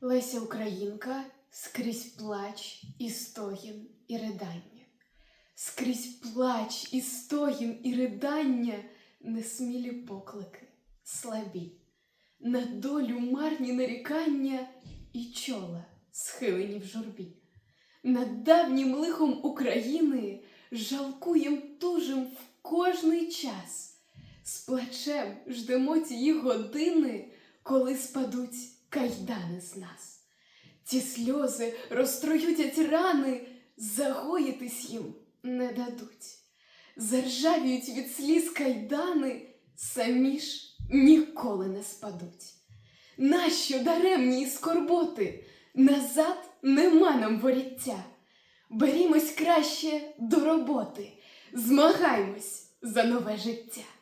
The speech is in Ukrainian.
Леся Українка скрізь плач і стогін і ридання. Скрізь плач і стогін і ридання, несмілі поклики, слабі, на долю марні нарікання і чола схилені в журбі. Над давнім лихом України жалкуєм тужим в кожний час. З плачем ждемо тієї години, коли спадуть кайдани з нас. Ті сльози розтроютять рани, загоїтись їм не дадуть. Заржавіють від сліз кайдани, самі ж ніколи не спадуть. Нащо даремні скорботи? Назад нема нам воріття. Берімось краще до роботи, змагаймось за нове життя.